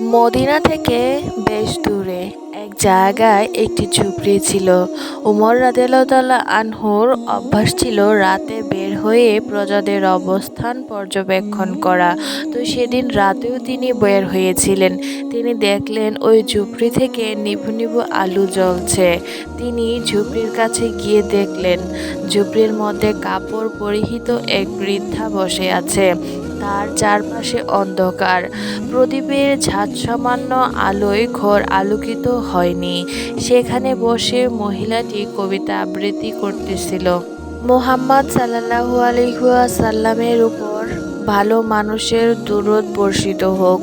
Medina থেকে বেশ দূরে এক জায়গায় একটি ঝুপড়ি ছিল। উমর রাদিয়াল্লাহু আনহুর অভ্যাস ছিল রাতে বের হয়ে প্রজাদের অবস্থান পর্যবেক্ষণ করা। তো সেদিন রাতেও তিনি বের হয়েছিলেন। তিনি দেখলেন ওই ঝুপড়ি থেকে নিভু নিভু আলু জ্বলছে। তিনি ঝুপড়ির কাছে গিয়ে দেখলেন, ঝুপড়ির মধ্যে কাপড় পরিহিত এক বৃদ্ধা বসে আছে। তার চারপাশে অন্ধকার। প্রদীপের ঝাঁজ সামান্য আলোয় ঘর আলোকিত হয়নি। সেখানে বসে মহিলাটি কবিতা আবৃত্তি করতেছিল। মোহাম্মদ সাল্লাহু আলহাসাল্লামের উপর ভালো মানুষের দূরত বর্ষিত হোক।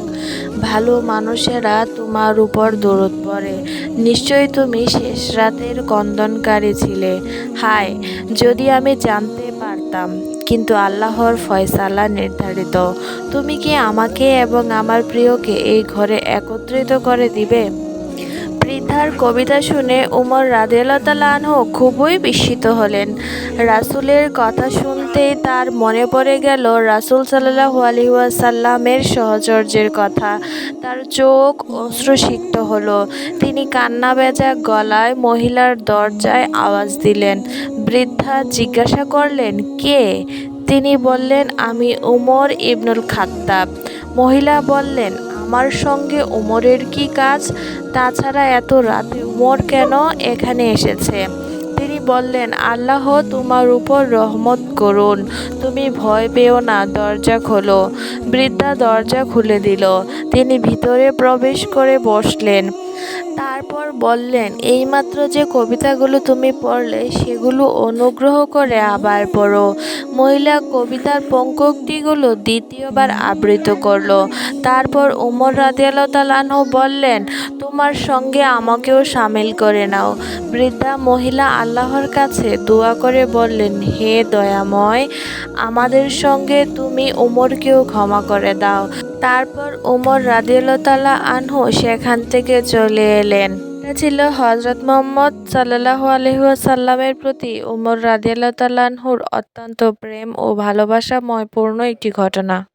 ভালো মানুষেরা তোমার উপর দূরত পড়ে। নিশ্চয়ই তুমি শেষ রাতের কন্দনকারী ছিলে। হায়, যদি আমি জানতে পারতাম। কিন্তু আল্লাহর ফয়সালা নির্ধারিত। তুমি কি আমাকে এবং আমার প্রিয়কে এই ঘরে একত্রিত করে দিবে? বৃদ্ধার কবিতা শুনে উমর রাদিয়াল্লাহু খুবই বিস্মিত হলেন। রাসূলের কথা শুনতেই তার মনে পড়ে গেল রাসূল সাল্লাহ আলাইহি ওয়াসাল্লামের সহচর্যের কথা। তার চোখ অশ্রুসিক্ত হলো। তিনি কান্না বেজা গলায় মহিলার দরজায় আওয়াজ দিলেন বৃদ্ধা জিজ্ঞাসা করলেন, কে? তিনি বললেন, আমি উমর ইবনুল খাত্তাব। মহিলা বললেন, আমার সঙ্গে উমরের কি কাজ? তাছাড়া এত রাতে উমর কেন এখানে এসেছে? তিনি বললেন, আল্লাহ তোমার উপর রহমত করুন। তুমি ভয় পেও না, দরজা খোলো। বৃদ্ধা দরজা খুলে দিল। তিনি ভিতরে প্রবেশ করে বসলেন। তারপর বললেন এইমাত্র যে কবিতাগুলো তুমি পড়লে সেগুলো অনুগ্রহ করে আবার পড়ো। মহিলা কবিতার পঙ্কক্তিগুলো দ্বিতীয়বার আবৃত করল। তারপর উমর রাদিয়াল্লাহু বললেন, তোমার সঙ্গে আমাকেও সামিল করে নাও। বৃদ্ধা মহিলা আল্লাহর কাছে দোয়া করে বললেন, হে দয়াময়, আমাদের সঙ্গে তুমি উমরকেও ক্ষমা করে দাও। তারপর উমর রাদিয়াল্লাহু আনহু সেখান থেকে চলে এলেন। এটা ছিল হজরত মোহাম্মদ সাল্লাহ আলাইহি ওয়াসাল্লামের প্রতি। উমর রাজিয়াল তাল্লাহুর অত্যন্ত প্রেম ও ভালোবাসাময় পূর্ণ একটি ঘটনা।